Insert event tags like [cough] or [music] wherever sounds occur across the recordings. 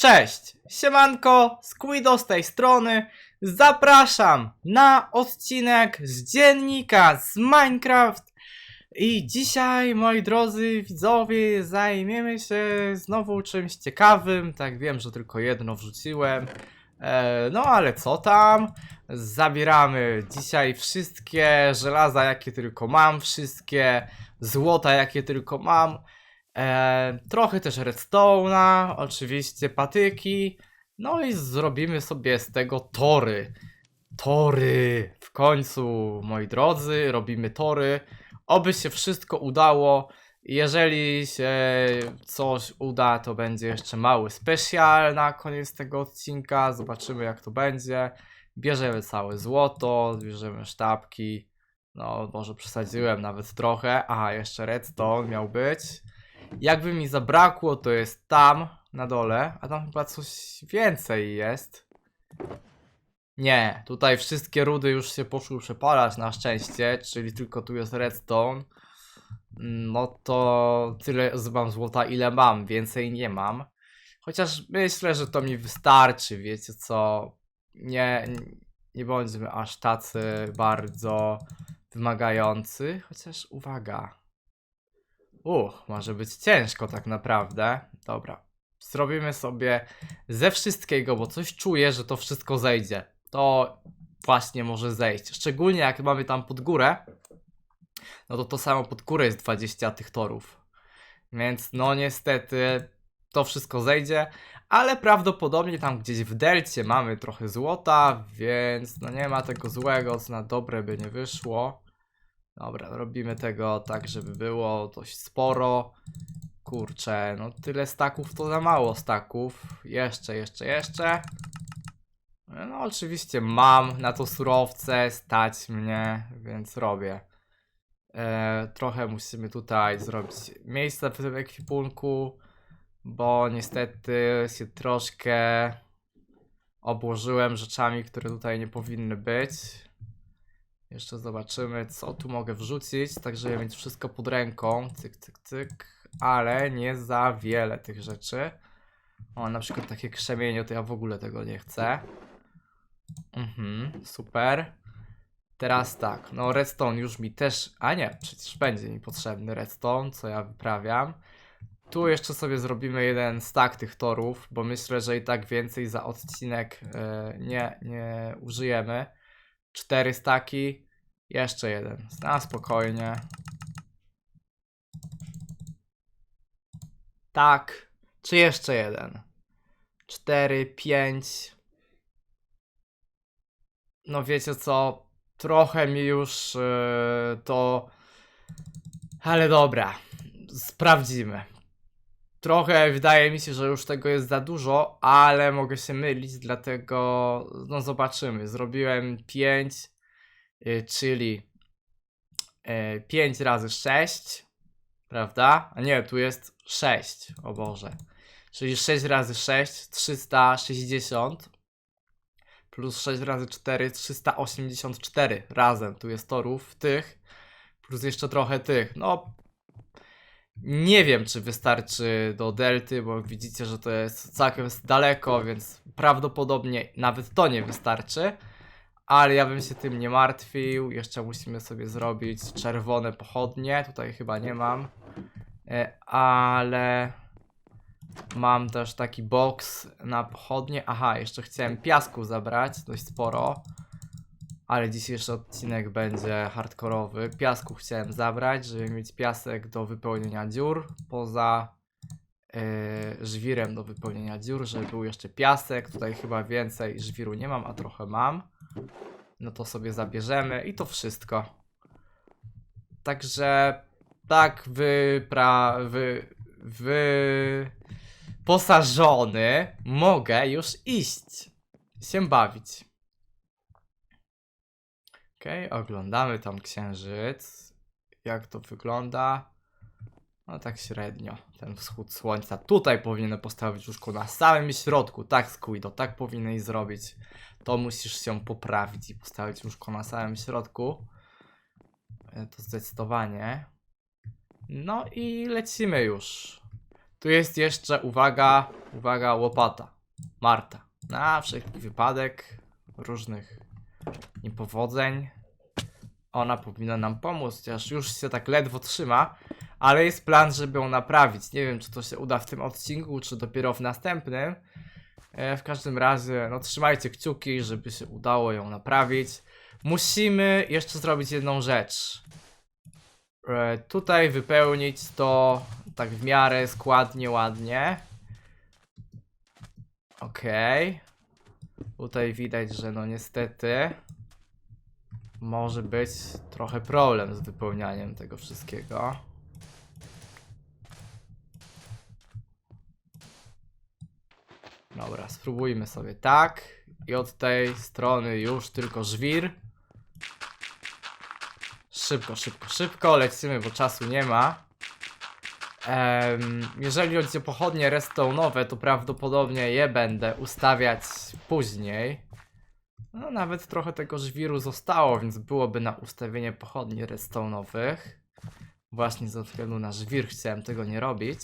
Cześć, siemanko, Squido z tej strony. Zapraszam na odcinek z dziennika z Minecraft. I dzisiaj, moi drodzy widzowie, zajmiemy się znowu czymś ciekawym. Tak, wiem, że tylko jedno wrzuciłem. E, no ale co tam? Zabieramy dzisiaj wszystkie żelaza, jakie tylko mam, wszystkie złota, jakie tylko mam. E, trochę też redstone'a, oczywiście patyki. No i zrobimy sobie z tego tory. Tory! W końcu, moi drodzy, robimy tory. Oby się wszystko udało. Jeżeli się coś uda, to będzie jeszcze mały specjal na koniec tego odcinka. Zobaczymy, jak to będzie. Bierzemy całe złoto, bierzemy sztabki. No, może przesadziłem nawet trochę. Aha, jeszcze redstone miał być. Jakby mi zabrakło, to jest tam na dole, a tam chyba coś więcej jest. Nie, tutaj wszystkie rudy już się poszły przepalać na szczęście, czyli tylko tu jest redstone. No to tyle mam złota, ile mam, więcej nie mam. Chociaż myślę, że to mi wystarczy, wiecie co? Nie, nie bądźmy aż tacy bardzo wymagający, chociaż uwaga. Uch, może być ciężko tak naprawdę. Dobra. Zrobimy sobie ze wszystkiego, bo coś czuję, że to wszystko zejdzie. To właśnie może zejść. Szczególnie jak mamy tam pod górę. No to to samo pod górę jest 20 tych torów. Więc no niestety to wszystko zejdzie. Ale prawdopodobnie tam gdzieś w delcie mamy trochę złota, więc no nie ma tego złego, co na dobre by nie wyszło. Dobra, robimy tego tak, żeby było dość sporo. Kurczę, no tyle staków to za mało staków. Jeszcze, jeszcze, jeszcze. No oczywiście mam na to surowce, stać mnie, więc robię. E, trochę musimy tutaj zrobić miejsce w tym ekwipunku, bo niestety się troszkę obłożyłem rzeczami, które tutaj nie powinny być. Jeszcze zobaczymy, co tu mogę wrzucić, tak żeby mieć wszystko pod ręką. Cyk, cyk, cyk. Ale nie za wiele tych rzeczy. O, na przykład takie krzemienie, to ja w ogóle tego nie chcę. Mhm, super. Teraz tak, no redstone już mi też... A nie, przecież będzie mi potrzebny redstone, co ja wyprawiam. Tu jeszcze sobie zrobimy jeden stack tych torów, bo myślę, że i tak więcej za odcinek e, nie, nie użyjemy. Cztery staki, jeszcze jeden. Na spokojnie. Tak. Czy jeszcze jeden? Cztery, pięć. No wiecie co? Trochę mi już yy, to. Ale dobra. Sprawdzimy. Trochę wydaje mi się, że już tego jest za dużo, ale mogę się mylić, dlatego no zobaczymy. Zrobiłem 5, y, czyli y, 5 razy 6, prawda? A nie, tu jest 6, o Boże. Czyli 6 razy 6, 360, plus 6 razy 4, 384 razem. Tu jest torów tych, plus jeszcze trochę tych. No, nie wiem, czy wystarczy do delty, bo widzicie, że to jest całkiem daleko, więc prawdopodobnie nawet to nie wystarczy. Ale ja bym się tym nie martwił. Jeszcze musimy sobie zrobić czerwone pochodnie. Tutaj chyba nie mam. E, Ale mam też taki box na pochodnie. Aha, jeszcze chciałem piasku zabrać, dość sporo. Ale dzisiejszy odcinek będzie hardkorowy. Piasku chciałem zabrać, żeby mieć piasek do wypełnienia dziur. Poza yy, żwirem do wypełnienia dziur, żeby był jeszcze piasek. Tutaj chyba więcej żwiru nie mam, a trochę mam. No to sobie zabierzemy i to wszystko. Także tak wypra... wy... wy... posażony mogę już iść. Się bawić. Okej, oglądamy tam księżyc. Jak to wygląda? No tak średnio. Ten wschód słońca. Tutaj powinienem postawić łóżko na samym środku. Tak, Squido, tak powinieneś zrobić. To musisz się poprawić i postawić łóżko na samym środku. E, To zdecydowanie. No i lecimy już. Tu jest jeszcze, uwaga, uwaga, łopata. Marta. Na wszelki wypadek różnych niepowodzeń. Ona powinna nam pomóc, chociaż już się tak ledwo trzyma, ale jest plan, żeby ją naprawić. Nie wiem, czy to się uda w tym odcinku, czy dopiero w następnym. E, w każdym razie, no trzymajcie kciuki, żeby się udało ją naprawić. Musimy jeszcze zrobić jedną rzecz. E, tutaj wypełnić to tak w miarę składnie, ładnie. Okej. Tutaj widać, że no niestety może być trochę problem z wypełnianiem tego wszystkiego. Dobra, spróbujmy sobie tak. I od tej strony już tylko żwir. Szybko, szybko, szybko, lecimy, bo czasu nie ma. Jeżeli chodzi o pochodnie redstone'owe, to prawdopodobnie je będę ustawiać później. No, nawet trochę tego żwiru zostało, więc byłoby na ustawienie pochodni redstone'owych. Właśnie ze względu na żwir chciałem tego nie robić.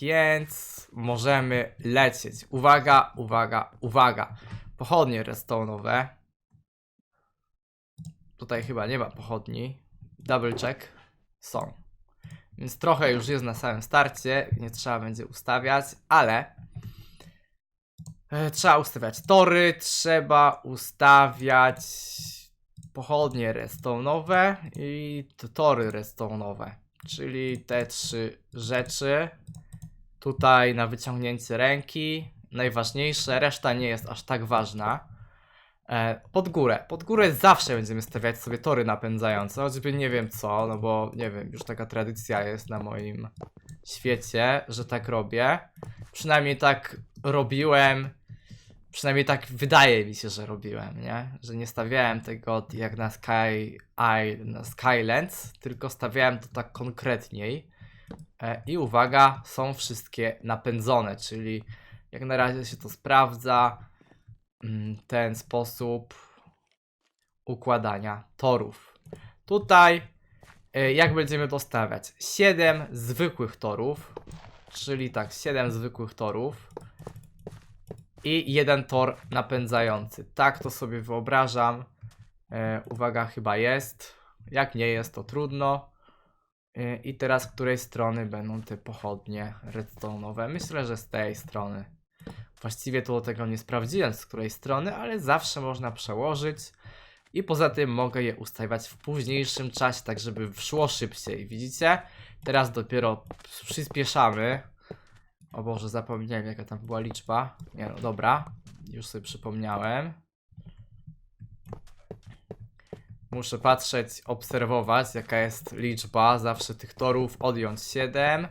Więc możemy lecieć. Uwaga, uwaga, uwaga. Pochodnie redstone'owe. Tutaj chyba nie ma pochodni. Double check. Są. Więc trochę już jest na samym starcie. Nie trzeba będzie ustawiać, ale e, trzeba ustawiać tory, trzeba ustawiać pochodnie redstone'owe i tory redstone'owe. Czyli te trzy rzeczy. Tutaj na wyciągnięcie ręki. Najważniejsze, reszta nie jest aż tak ważna. E, pod górę. Pod górę zawsze będziemy stawiać sobie tory napędzające, choćby nie wiem co, no bo nie wiem, już taka tradycja jest na moim świecie, że tak robię. Przynajmniej tak robiłem, przynajmniej tak wydaje mi się, że robiłem, nie? Że nie stawiałem tego jak na Sky, I, na Skylands, tylko stawiałem to tak konkretniej. E, I uwaga, są wszystkie napędzone, czyli jak na razie się to sprawdza ten sposób układania torów. Tutaj, e, jak będziemy dostawiać? 7 zwykłych torów, czyli tak, 7 zwykłych torów i jeden tor napędzający. Tak to sobie wyobrażam. E, uwaga, chyba jest. Jak nie jest, to trudno. E, I teraz z której strony będą te pochodnie redstone'owe? Myślę, że z tej strony. Właściwie to tego nie sprawdziłem z której strony, ale zawsze można przełożyć. I poza tym mogę je ustawiać w późniejszym czasie, tak żeby szło szybciej. Widzicie? Teraz dopiero przyspieszamy. O Boże, zapomniałem jaka tam była liczba. Nie no, dobra. Już sobie przypomniałem. Muszę patrzeć, obserwować jaka jest liczba zawsze tych torów. Odjąć 7.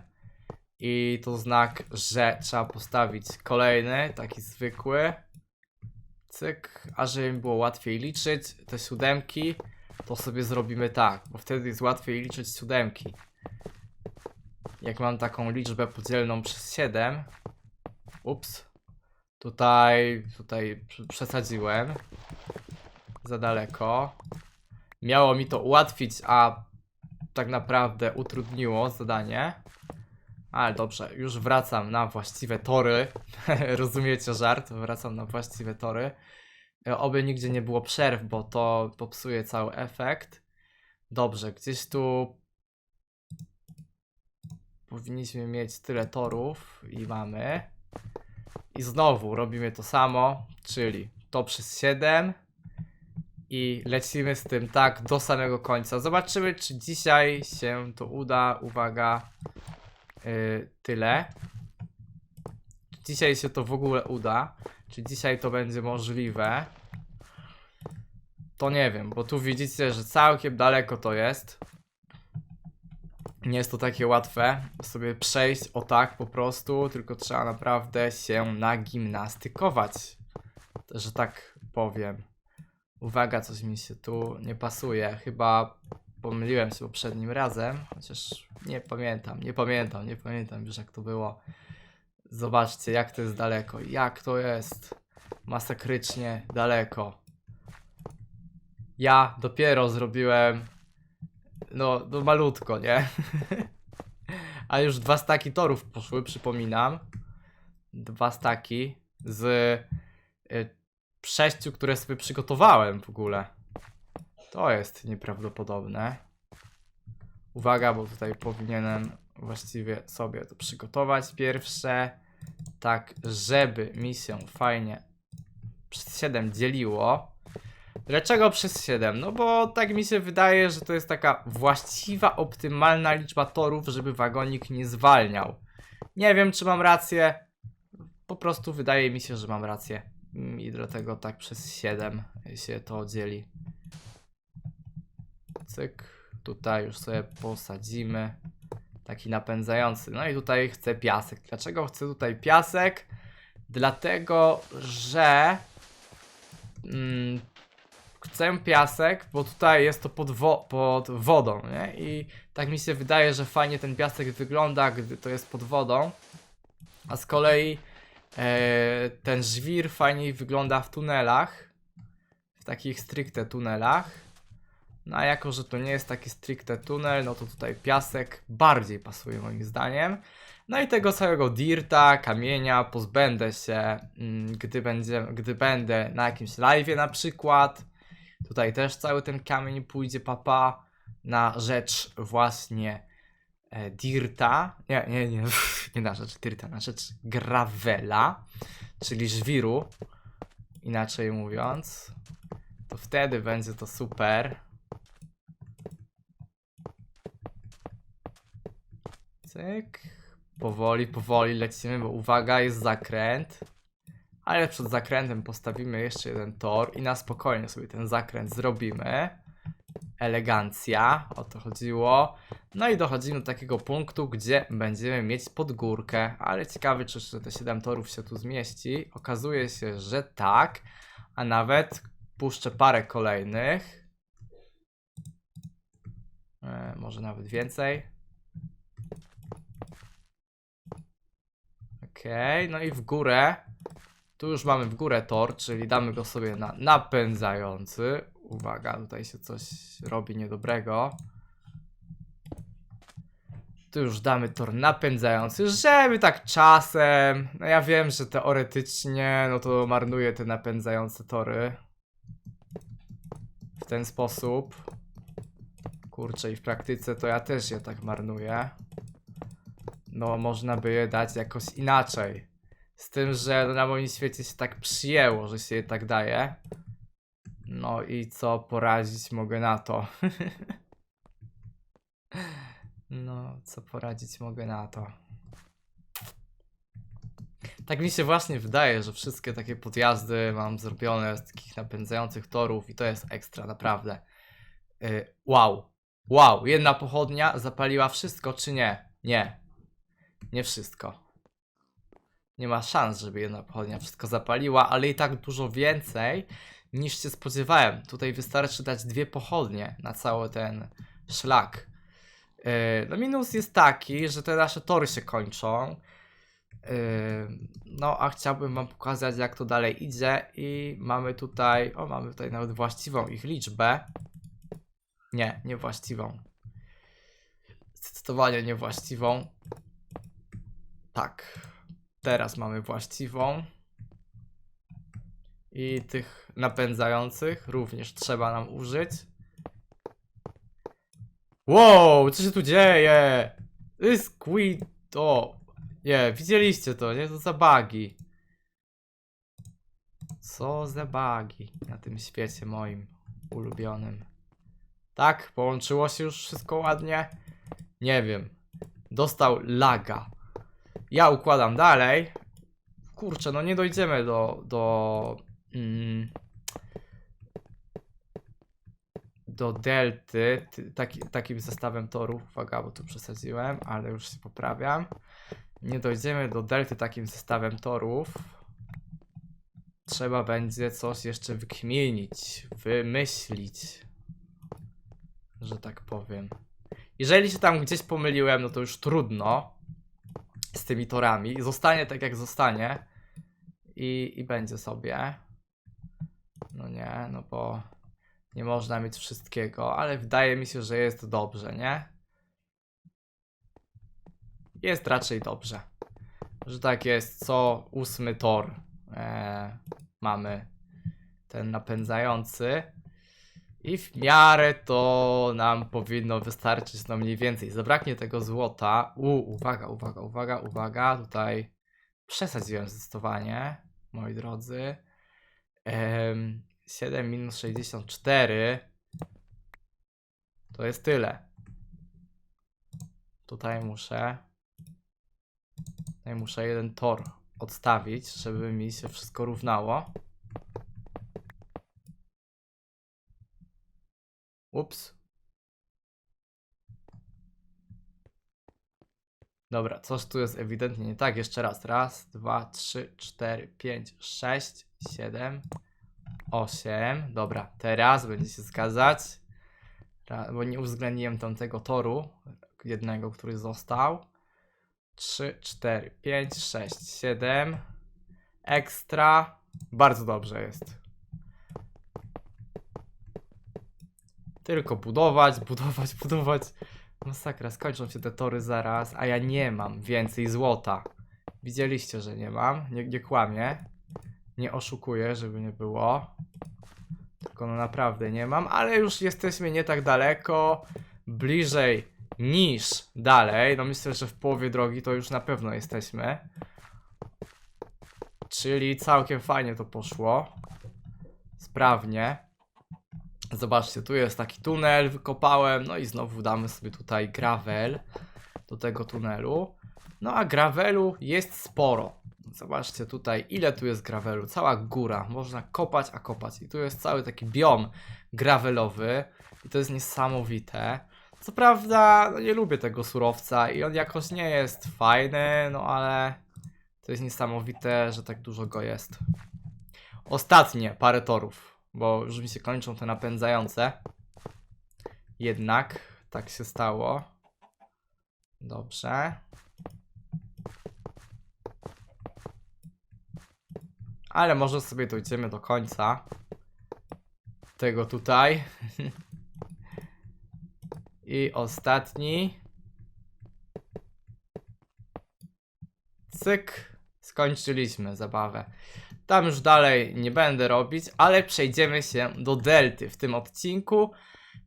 I to znak, że trzeba postawić kolejny, taki zwykły. Cyk, a żeby mi było łatwiej liczyć te siódemki, to sobie zrobimy tak, bo wtedy jest łatwiej liczyć siódemki. Jak mam taką liczbę podzielną przez 7. Ups. Tutaj, tutaj prze- przesadziłem. Za daleko. Miało mi to ułatwić, a tak naprawdę utrudniło zadanie. Ale dobrze, już wracam na właściwe tory. [laughs] Rozumiecie żart? Wracam na właściwe tory. Oby nigdzie nie było przerw, bo to popsuje cały efekt. Dobrze, gdzieś tu powinniśmy mieć tyle torów i mamy. I znowu robimy to samo, czyli to przez 7 i lecimy z tym tak do samego końca. Zobaczymy, czy dzisiaj się to uda. Uwaga, yy, tyle. Czy dzisiaj się to w ogóle uda? Czy dzisiaj to będzie możliwe? To nie wiem, bo tu widzicie, że całkiem daleko to jest. Nie jest to takie łatwe sobie przejść o tak po prostu, tylko trzeba naprawdę się nagimnastykować. Że tak powiem. Uwaga, coś mi się tu nie pasuje. Chyba pomyliłem się poprzednim razem, chociaż nie pamiętam, nie pamiętam, nie pamiętam już jak to było. Zobaczcie, jak to jest daleko, jak to jest masakrycznie daleko. Ja dopiero zrobiłem no, no malutko, nie? [laughs] A już dwa staki torów poszły, przypominam. Dwa staki z y, sześciu, które sobie przygotowałem w ogóle. To jest nieprawdopodobne. Uwaga, bo tutaj powinienem właściwie sobie to przygotować pierwsze. Tak, żeby mi się fajnie przez 7 dzieliło. Dlaczego przez 7? No bo tak mi się wydaje, że to jest taka właściwa, optymalna liczba torów, żeby wagonik nie zwalniał. Nie wiem, czy mam rację. Po prostu wydaje mi się, że mam rację. I dlatego tak przez 7 się to dzieli. Cyk. Tutaj już sobie posadzimy. Taki napędzający. No i tutaj chcę piasek. Dlaczego chcę tutaj piasek? Dlatego, że mm, chcę piasek, bo tutaj jest to pod, wo pod wodą, nie? I tak mi się wydaje, że fajnie ten piasek wygląda, gdy to jest pod wodą. A z kolei e, ten żwir fajniej wygląda w tunelach. W takich stricte tunelach. No a jako, że to nie jest taki stricte tunel, no to tutaj piasek bardziej pasuje moim zdaniem. No i tego całego dirta, kamienia pozbędę się, mm, gdy, będzie, gdy będę na jakimś live'ie na przykład. Tutaj też cały ten kamień pójdzie papa na rzecz właśnie e, dirta. Nie, nie, nie, [laughs] nie na rzecz dirta, na rzecz gravela, czyli żwiru. Inaczej mówiąc, to wtedy będzie to super. Cyk. Powoli, powoli lecimy, bo uwaga, jest zakręt. Ale przed zakrętem postawimy jeszcze jeden tor i na spokojnie sobie ten zakręt zrobimy. Elegancja, o to chodziło. No i dochodzimy do takiego punktu, gdzie będziemy mieć podgórkę. Ale ciekawy, czy jeszcze te 7 torów się tu zmieści. Okazuje się, że tak. A nawet puszczę parę kolejnych. E, może nawet więcej. Okej, no i w górę. Tu już mamy w górę tor, czyli damy go sobie na napędzający. Uwaga, tutaj się coś robi niedobrego. Tu już damy tor napędzający, żeby tak czasem. No ja wiem, że teoretycznie, no to marnuje te napędzające tory. W ten sposób. Kurczę, i w praktyce to ja też je tak marnuję. No, można by je dać jakoś inaczej. Z tym, że na moim świecie się tak przyjęło, że się je tak daje. No i co poradzić mogę na to? [laughs] no, co poradzić mogę na to? Tak mi się właśnie wydaje, że wszystkie takie podjazdy mam zrobione z takich napędzających torów i to jest ekstra, naprawdę. Yy, wow. Wow, jedna pochodnia zapaliła wszystko, czy nie? Nie. Nie wszystko. Nie ma szans, żeby jedna pochodnia wszystko zapaliła, ale i tak dużo więcej niż się spodziewałem. Tutaj wystarczy dać dwie pochodnie na cały ten szlak. Yy, no minus jest taki, że te nasze tory się kończą. Yy, no a chciałbym wam pokazać jak to dalej idzie i mamy tutaj, o mamy tutaj nawet właściwą ich liczbę. Nie, niewłaściwą. Zdecydowanie niewłaściwą. Tak. Teraz mamy właściwą. I tych napędzających również trzeba nam użyć. Wow, co się tu dzieje? To jest quid... O, nie, widzieliście to, nie? To za bugi. Co za bugi na tym świecie moim ulubionym. Tak, połączyło się już wszystko ładnie? Nie wiem. Dostał laga. Ja układam dalej. Kurczę, no nie dojdziemy do. do. Mm, do delty. ty- Taki, takim zestawem torów. Uwaga, bo tu przesadziłem, ale już się poprawiam. Nie dojdziemy do delty takim zestawem torów. Trzeba będzie coś jeszcze wykminić, wymyślić. Że tak powiem. Jeżeli się tam gdzieś pomyliłem, no to już trudno z tymi torami. Zostanie tak jak zostanie. I, I będzie sobie. No nie, no bo Nie można mieć wszystkiego, ale wydaje mi się, że jest dobrze, nie? Jest raczej dobrze. Że tak jest, co ósmy tor e, mamy ten napędzający. I w miarę to nam powinno wystarczyć no mniej więcej. Zabraknie tego złota. U, uwaga, uwaga, uwaga, uwaga. Tutaj przesadziłem zdecydowanie, moi drodzy. Em, 7 minus 64 to jest tyle. Tutaj muszę tutaj muszę jeden tor odstawić, żeby mi się wszystko równało. Ups. Dobra, coś tu jest ewidentnie nie tak. Jeszcze raz. Raz, dwa, trzy, cztery, pięć, sześć, siedem, osiem. Dobra, teraz będzie się zgadzać. Bo nie uwzględniłem tamtego toru, jednego, który został. Trzy, cztery, pięć, sześć, siedem. Ekstra. Bardzo dobrze jest. Tylko budować, budować, [laughs] budować. Masakra, skończą się te tory zaraz, a ja nie mam więcej złota. Widzieliście, że nie mam. Nie, nie kłamię. Nie oszukuję, żeby nie było. Tylko no naprawdę nie mam, ale już jesteśmy nie tak daleko. Bliżej niż dalej. No myślę, że w połowie drogi to już na pewno jesteśmy. Czyli całkiem fajnie to poszło. Sprawnie. Zobaczcie, tu jest taki tunel, wykopałem, no i znowu damy sobie tutaj gravel do tego tunelu. No a gravelu jest sporo. Zobaczcie tutaj, ile tu jest gravelu, cała góra, można kopać, a kopać. I tu jest cały taki biom gravelowy i to jest niesamowite. Co prawda, no nie lubię tego surowca i on jakoś nie jest fajny, no ale to jest niesamowite, że tak dużo go jest. Ostatnie parę torów, bo już mi się kończą te napędzające. Jednak tak się stało. Dobrze. Ale może sobie dojdziemy do końca tego tutaj. [laughs] I ostatni. Cyk. Skończyliśmy zabawę. Tam już dalej nie będę robić, ale przejdziemy się do delty w tym odcinku,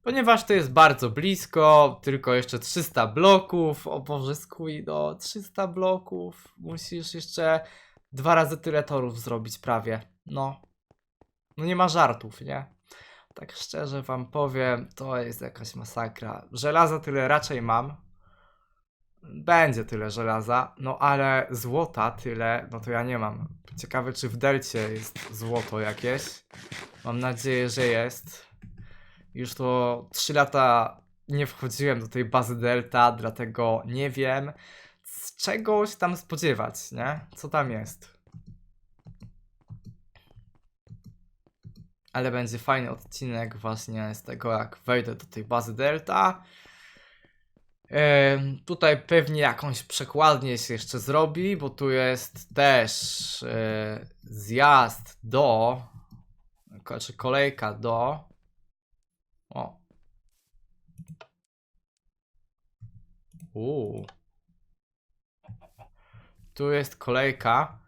ponieważ to jest bardzo blisko, tylko jeszcze 300 bloków. O Boże, do 300 bloków. Musisz jeszcze dwa razy tyle torów zrobić prawie. No. No nie ma żartów, nie? Tak szczerze wam powiem, to jest jakaś masakra. Żelaza tyle raczej mam. Będzie tyle żelaza, no ale złota tyle, no to ja nie mam. Ciekawe, czy w delcie jest złoto jakieś. Mam nadzieję, że jest. Już to 3 lata nie wchodziłem do tej bazy delta, dlatego nie wiem z czegoś tam spodziewać, nie? Co tam jest. Ale będzie fajny odcinek właśnie z tego, jak wejdę do tej bazy delta. Tutaj pewnie jakąś przekładnię się jeszcze zrobi, bo tu jest też e, zjazd do, czy kolejka do. O. Uuu. Tu jest kolejka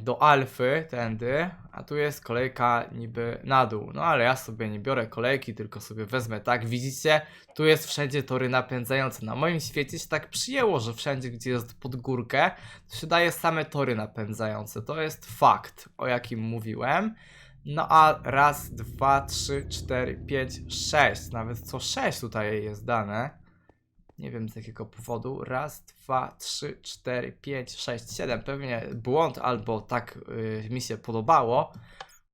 do Alfy, tędy, a tu jest kolejka niby na dół. No ale ja sobie nie biorę kolejki, tylko sobie wezmę tak. Widzicie, tu jest wszędzie tory napędzające. Na moim świecie się tak przyjęło, że wszędzie, gdzie jest pod górkę, to się daje same tory napędzające. To jest fakt, o jakim mówiłem. No a raz, dwa, trzy, cztery, pięć, sześć. Nawet co sześć tutaj jest dane. Nie wiem z jakiego powodu. Raz, dwa, trzy, cztery, pięć, sześć, siedem. Pewnie błąd albo tak y, mi się podobało.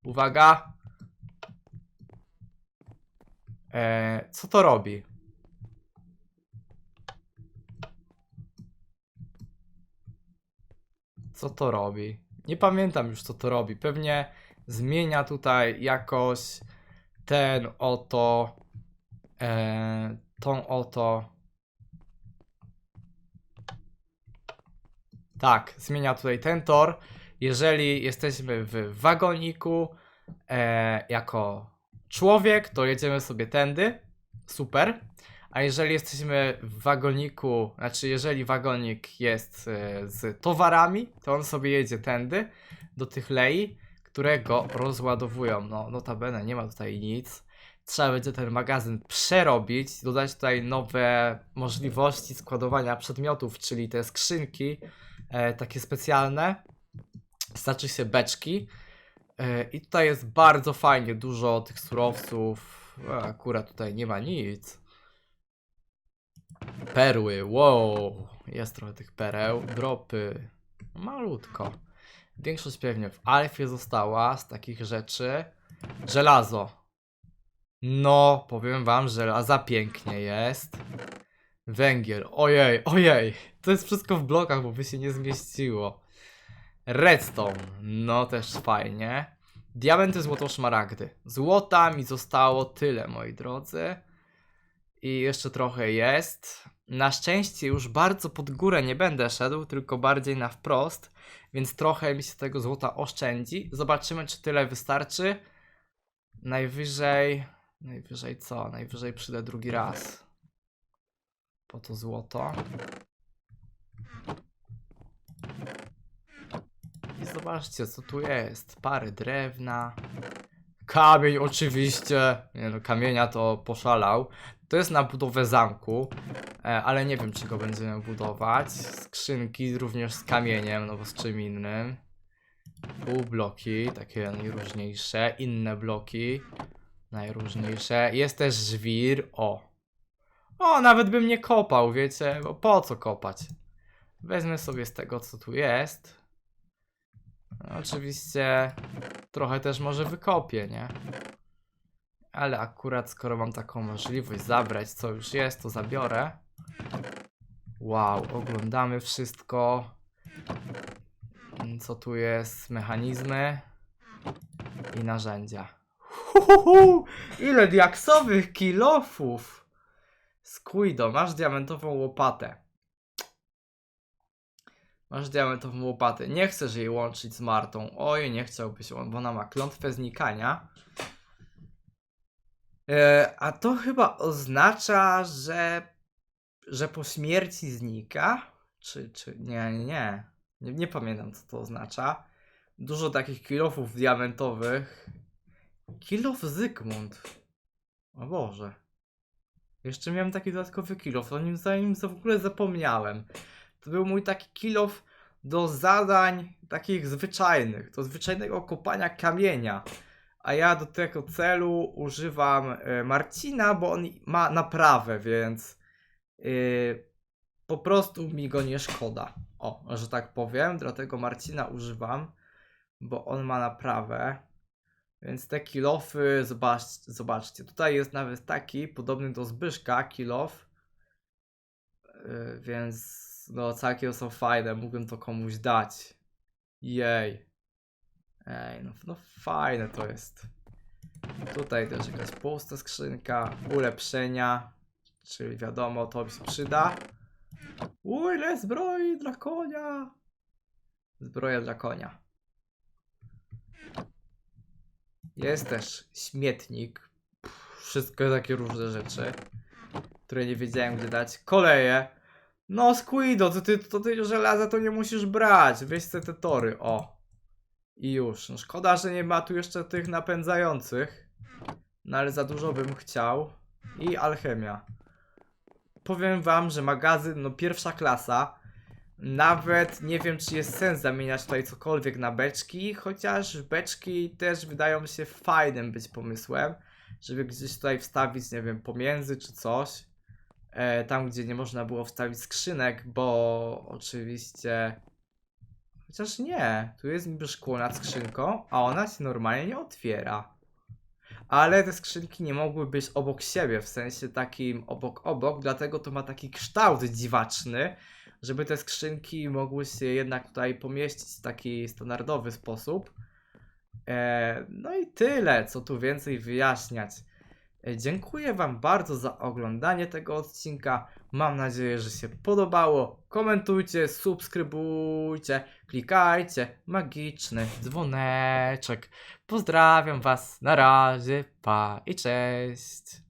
Uwaga. E, co to robi? Co to robi? Nie pamiętam już co to robi. Pewnie zmienia tutaj jakoś ten oto, e, tą oto. Tak, zmienia tutaj ten tor. Jeżeli jesteśmy w wagoniku e, jako człowiek, to jedziemy sobie tędy. Super. A jeżeli jesteśmy w wagoniku, znaczy jeżeli wagonik jest e, z towarami, to on sobie jedzie tędy do tych lei, które go rozładowują. No, notabene nie ma tutaj nic. Trzeba będzie ten magazyn przerobić, dodać tutaj nowe możliwości składowania przedmiotów, czyli te skrzynki e, takie specjalne. Znaczy się beczki. E, I tutaj jest bardzo fajnie, dużo tych surowców. A, Akurat tutaj nie ma nic. Perły, wow. Jest trochę tych pereł. Dropy. Malutko. Większość pewnie w Alfie została z takich rzeczy. Żelazo. No, powiem wam, żelaza pięknie jest. Węgiel. Ojej, ojej. To jest wszystko w blokach, bo by się nie zmieściło. Redstone. No, też fajnie. Diamenty, złoto, szmaragdy. Złota mi zostało tyle, moi drodzy. I jeszcze trochę jest. Na szczęście już bardzo pod górę nie będę szedł, tylko bardziej na wprost, więc trochę mi się tego złota oszczędzi. Zobaczymy, czy tyle wystarczy. Najwyżej. Najwyżej co? Najwyżej przyjdę drugi raz. Po to złoto. I zobaczcie, co tu jest. Pary drewna. Kamień oczywiście. Nie no, kamienia to poszalał. To jest na budowę zamku, e, ale nie wiem, czy go będziemy budować. Skrzynki również z kamieniem, no bo z czym innym. Półbloki, takie najróżniejsze. Inne bloki, najróżniejsze. Jest też żwir, o. O, nawet bym nie kopał, wiecie, bo po co kopać? Wezmę sobie z tego, co tu jest. Oczywiście trochę też może wykopię, nie? Ale akurat skoro mam taką możliwość zabrać, co już jest, to zabiorę. Wow, oglądamy wszystko. Co tu jest? Mechanizmy i narzędzia. Huhuhu, ile diaksowych kilofów! Squido, masz diamentową łopatę. Masz diamentową łopatę. Nie chcesz jej łączyć z Martą. Oj, nie chciałbyś, bo ona ma klątwę znikania. E, a to chyba oznacza, że, że po śmierci znika? Czy, czy nie, nie, nie. Nie, pamiętam, co to oznacza. Dużo takich kilofów diamentowych. Kilof Zygmunt. O Boże. Jeszcze miałem taki dodatkowy kilof, o nim, za nim w ogóle zapomniałem. To był mój taki kilof do zadań takich zwyczajnych, do zwyczajnego kopania kamienia. A ja do tego celu używam e, Marcina, bo on ma naprawę, więc yy, po prostu mi go nie szkoda. O, że tak powiem, dlatego Marcina używam, bo on ma naprawę. Więc te kilofy, zobacz, zobaczcie, tutaj jest nawet taki, podobny do Zbyszka, kilof. Yy, więc no całkiem są fajne, mógłbym to komuś dać. Jej. Ej, no, no fajne to jest. Tutaj też jakaś pusta skrzynka, ulepszenia, czyli wiadomo, to mi się przyda. Uj, ile zbroi dla konia! Zbroja dla konia. Jest też śmietnik. Pff, Wszystko takie różne rzeczy, które nie wiedziałem gdzie dać. Koleje. No, Squido, to ty, to ty żelaza to nie musisz brać. Weź te tory, o. I już. No, szkoda, że nie ma tu jeszcze tych napędzających. No ale za dużo bym chciał. I alchemia. Powiem wam, że magazyn, no pierwsza klasa. Nawet nie wiem, czy jest sens zamieniać tutaj cokolwiek na beczki, chociaż beczki też wydają się fajnym być pomysłem, żeby gdzieś tutaj wstawić, nie wiem, pomiędzy czy coś. E, tam, gdzie nie można było wstawić skrzynek, bo oczywiście. Chociaż nie, tu jest niby szkło nad skrzynką, a ona się normalnie nie otwiera. Ale te skrzynki nie mogły być obok siebie, w sensie takim obok obok, dlatego to ma taki kształt dziwaczny, żeby te skrzynki mogły się jednak tutaj pomieścić w taki standardowy sposób. E, no i tyle, co tu więcej wyjaśniać. E, Dziękuję Wam bardzo za oglądanie tego odcinka. Mam nadzieję, że się podobało. Komentujcie, subskrybujcie, klikajcie magiczny dzwoneczek. Pozdrawiam Was, na razie, pa i cześć.